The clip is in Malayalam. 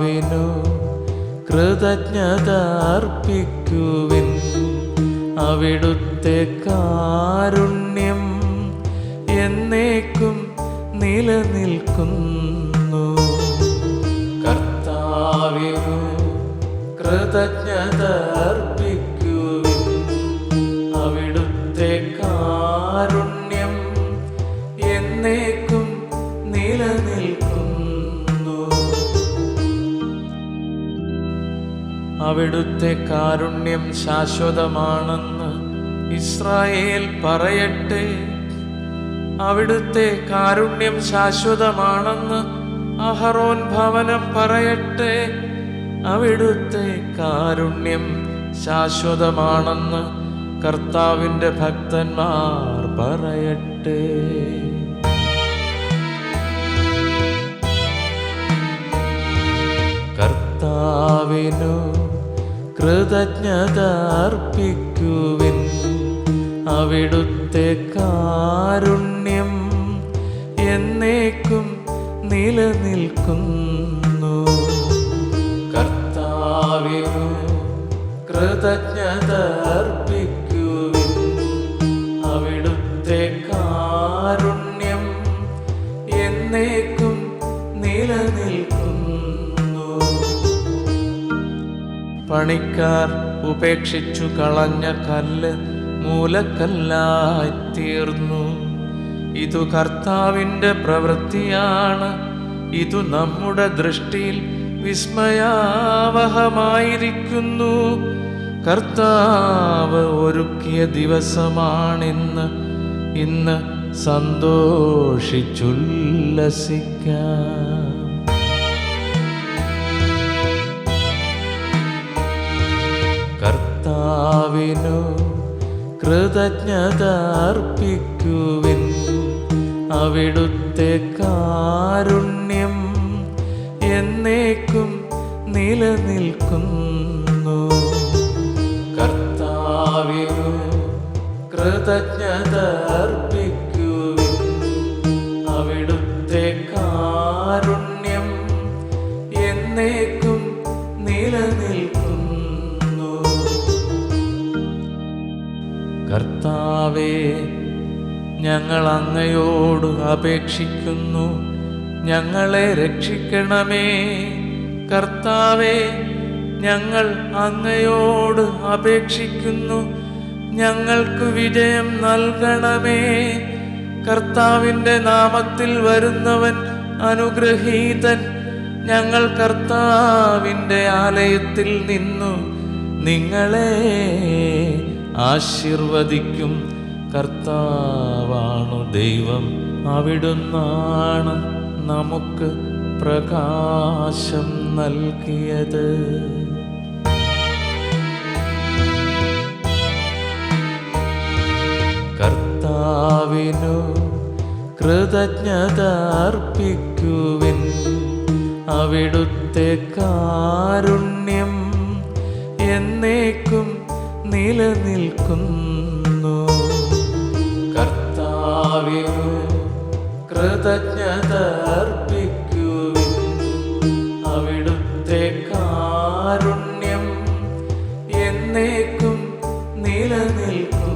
കർത്താവിനു കൃതജ്ഞത അർപ്പിക്കുവിൻ അവിടുത്തെ കാരുണ്യം എന്നേക്കും നിലനിൽക്കുന്നു. കർത്താവിനു കൃതജ്ഞത അർപ്പിക്കുവിൻ അവിടുത്തെ കാരുണ്യം ശാശ്വതമാണെന്ന് ഇസ്രായേൽ പറയട്ടെ. അവിടുത്തെ കാരുണ്യം ശാശ്വതമാണെന്ന് അഹറോൻ ഭവനം പറയട്ടെ. അവിടുത്തെ കാരുണ്യം ശാശ്വതമാണെന്ന് കർത്താവിന്റെ ഭക്തന്മാർ പറയട്ടെ. കർത്താവിനു കൃതജ്ഞത അർപ്പിക്കുവിൻ അവിടുത്തെ കാരുണ്യം എന്നേക്കും നിലനിൽക്കുന്നു. കർത്താവിനു കൃതജ്ഞത അർപ്പിക്കുവിൻ അവിടുത്തെ കാരുണ്യം പണിക്കാർ ഉപേക്ഷിച്ചു കളഞ്ഞ കല്ല് മൂലക്കല്ലായി തീർന്നു ഇതു കർത്താവിന്റെ പ്രവൃത്തിയാണ്. ഇതു നമ്മുടെ ദൃഷ്ടിയിൽ വിസ്മയാവഹമായിരിക്കുന്നു. കർത്താവ് ഒരുക്കിയ ദിവസമാണിന്ന്. ഇന്ന് സന്തോഷിച്ചുല്ലസിക്കാം കർത്താവിനു കൃതജ്ഞത അർപ്പിക്കുവിൻ അവിടുത്തെ കാരുണ്യം എന്നേക്കും നിലനിൽക്കുന്നു. കർത്താവേ ഞങ്ങൾ അങ്ങയോട് അപേക്ഷിക്കുന്നു. ഞങ്ങളെ രക്ഷിക്കണമേ. കർത്താവേ ഞങ്ങൾ അങ്ങയോട് അപേക്ഷിക്കുന്നു. ഞങ്ങൾക്ക് വിജയം നൽകണമേ. കർത്താവിന്റെ നാമത്തിൽ വരുന്നവൻ അനുഗ്രഹീതൻ. ഞങ്ങൾ കർത്താവിന്റെ ആലയത്തിൽ നിന്നു നിങ്ങളെ ആശീർവദിക്കും. കർത്താവാണു ദൈവം. അവിടുന്നാണ് നമുക്ക് പ്രകാശം നൽകിയത്. കർത്താവിനു കൃതജ്ഞത അർപ്പിക്കുവിൻ അവിടുത്തെ കാരുണ്യം എന്നേക്കും നിലനിൽക്കുന്നു. കർത്താവിന് കൃതജ്ഞത അർപ്പിക്കുവിൻ അവിടുത്തെ കാരുണ്യം എന്നേക്കും നിലനിൽക്കും.